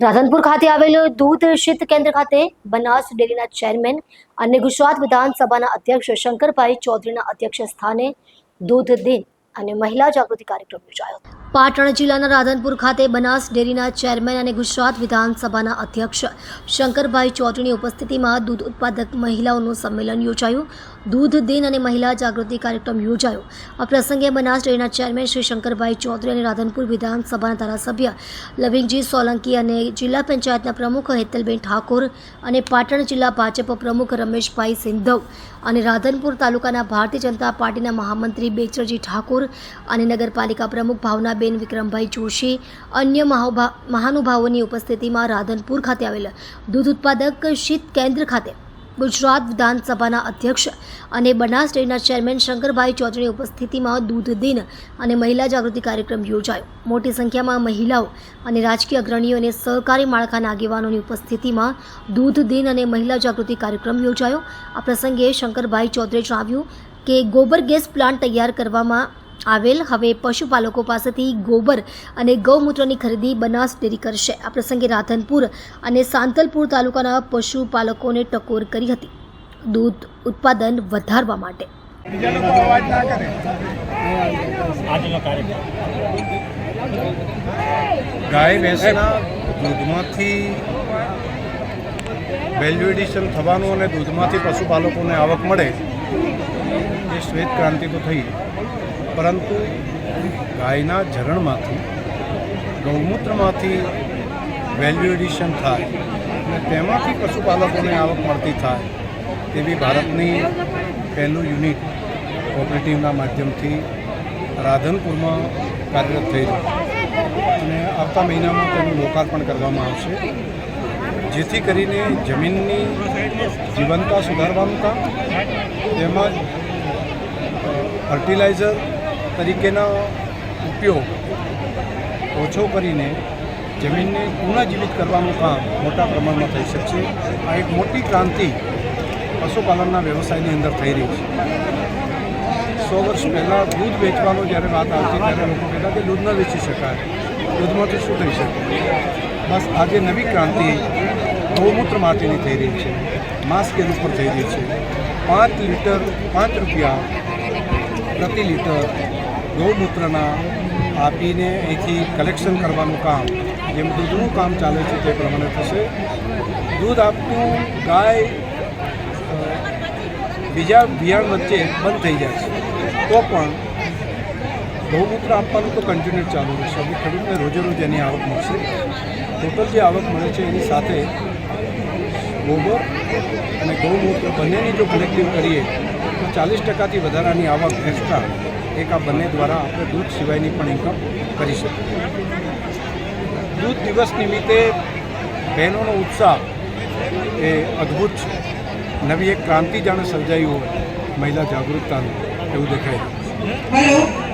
રાધનપુર ખાતે આવેલું દૂધ શીત કેન્દ્ર ખાતે બનાસ ડેરીના ચેરમેન અને ગુજરાત વિધાનસભાના અધ્યક્ષ શંકરભાઈ ચૌધરીના અધ્યક્ષ સ્થાને દૂધ દિન અને મહિલા જાગૃતિ કાર્યક્રમ યોજાયો પાટણ જિલ્લાના રાધનપુર ખાતે બનાસ ડેરીના ચેરમેન અને ગુજરાત વિધાનસભાના અધ્યક્ષ શંકરભાઈ ચૌધરીની ઉપસ્થિતિમાં દૂધ ઉત્પાદક મહિલાઓનું સંમેલન યોજાયું. દૂધ, દિન અને મહિલા જાગૃતિ કાર્યક્રમ યોજાયો. આ પ્રસંગે બનાસ ડેરીના ચેરમેન શ્રી શંકરભાઈ ચૌધરી અને રાધનપુર વિધાનસભાના ધારાસભ્ય લવિંગજી સોલંકી અને જિલ્લા પંચાયતના પ્રમુખ હેતલબેન ઠાકોર અને પાટણ જિલ્લા ભાજપ પ્રમુખ રમેશભાઈ સિંધવ અને રાધનપુર તાલુકાના ભારતીય જનતા પાર્ટીના મહામંત્રી બેચરજી ઠાકોર અને નગરપાલિકા પ્રમુખ ભાવનાબેન વિક્રમભાઈ જોશી અન્ય મહાનુભાવોની ઉપસ્થિતિમાં રાધનપુર ખાતે આવેલ દૂધ ઉત્પાદક શીત કેન્દ્ર ખાતે ગુજરાત વિધાનસભાના અધ્યક્ષ અને બનાસ ડેરીના ચેરમેન શંકરભાઈ ચૌધરીની ઉપસ્થિતિમાં દૂધ દિન અને મહિલા જાગૃતિ કાર્યક્રમ યોજાયો. મોટી સંખ્યામાં મહિલાઓ અને રાજકીય અગ્રણીઓ અને સહકારી માળખાના આગેવાનોની ઉપસ્થિતિમાં દૂધ દિન અને મહિલા જાગૃતિ કાર્યક્રમ યોજાયો. આ પ્રસંગે શંકરભાઈ ચૌધરીએ જણાવ્યું કે ગોબર ગેસ પ્લાન્ટ તૈયાર કરવામાં આવેલ. હવે પશુપાલકો પાસેથી ગોબર અને ગૌમૂત્રની ખરીદી બનાસ ડેરી કરશે. આ પ્રસંગે રાધનપુર અને સાંતલપુર તાલુકાના પશુપાલકોને ટકોર કરી હતી. દૂધ ઉત્પાદન વધારવા માટે. ગાય ભેંસના દૂધમાંથી વેલ્યુ એડિશન થવાનું અને દૂધમાંથી પશુપાલકોને આવક મળે એ શ્વેત ક્રાંતિ તો થઈ. પરંતુ ગાયના ઝરણમાંથી, ગૌમૂત્રમાંથી વેલ્યુ એડિશન થાય અને તેમાંથી પશુપાલકોને આવક મળતી થાય તેવી ભારતની પહેલું યુનિટ કોઓપરેટિવના માધ્યમથી રાધનપુરમાં કાર્યરત થઈ રહ્યું અને આવતા મહિનામાં તેનું લોકાર્પણ કરવામાં આવશે. જેથી કરીને જમીનની જીવનતા સુધારવાનું કામ, તેમજ ફર્ટિલાઇઝર તરીકેના ઉપયોગ ઓછો કરીને જમીનને પુનઃજીવિત કરવાનું કામ મોટા પ્રમાણમાં થઈ શકશે. આ એક મોટી ક્રાંતિ પશુપાલનના વ્યવસાયની અંદર થઈ રહી છે. સો વર્ષ પહેલાં દૂધ વેચવાનો જ્યારે વાત આવતી ત્યારે લોકો કહેતા કે દૂધ ન વેચી શકાય. દૂધમાંથી શું થઈ શકે? બસ આજે નવી ક્રાંતિ ગૌમૂત્ર માટેની થઈ રહી છે. માસ સ્કેલ ઉપર થઈ રહી છે. પાંચ લીટર, પાંચ રૂપિયા પ્રતિ લીટર ગૌમૂત્રના આપીને અહીંથી કલેક્શન કરવાનું કામ, જેમ દૂધનું કામ ચાલે છે તે પ્રમાણે થશે. દૂધ આપતું ગાય બીજા બિયાણ વચ્ચે બંધ થઈ જાય છે. તો પણ ગૌમૂત્ર આપવાનું તો કન્ટિન્યુ ચાલુ રહેશે. એટલે ખેડૂતને રોજે રોજ એની આવક મળશે. ટોટલ જે આવક મળે છે એની સાથે ગોબર અને ગૌમૂત્ર બંનેની જો કલેક્ટિવ કરીએ ચાલીસ ટકાથી વધારાની આવક એક્સ્ટ્રા એક આ બંને દ્વારા આપણે દૂધ સિવાયની પણ ઇન્કમ કરી શકીએ. દૂધ દિવસ નિમિત્તે બહેનોનો ઉત્સાહ એ અદ્ભુત છે. નવી એક ક્રાંતિ જાણે સર્જાઈ હોય, મહિલા જાગૃતતાનું એવું દેખાય.